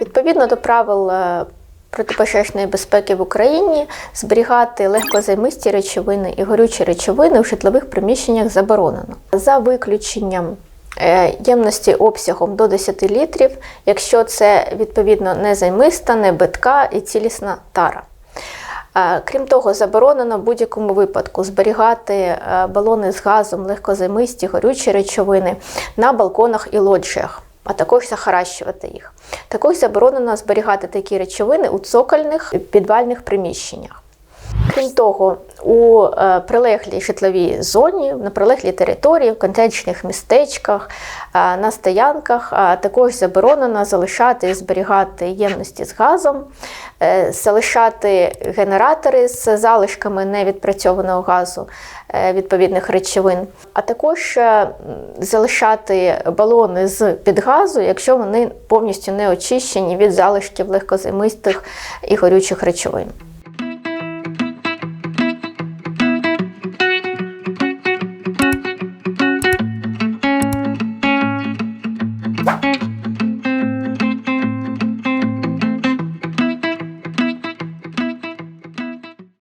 Відповідно до правил е, протипожежної безпеки в Україні, зберігати легкозаймисті речовини і горючі речовини в житлових приміщеннях заборонено. За виключенням е, ємності обсягом до 10 літрів, якщо це відповідно не займиста, не битка і цілісна тара. Е, Крім того, заборонено в будь-якому випадку зберігати балони з газом, легкозаймисті, горючі речовини на балконах і лоджіях, а також захаращувати їх. Також заборонено зберігати такі речовини у цокольних підвальних приміщеннях. Крім того, у е, прилеглій житловій зоні, на прилеглій території, в контечних містечках, е, на стоянках е, також заборонено залишати і зберігати ємності з газом, залишати генератори з залишками невідпрацьованого газу відповідних речовин, а також залишати балони з під газу, якщо вони повністю не очищені від залишків легкозаймистих і горючих речовин.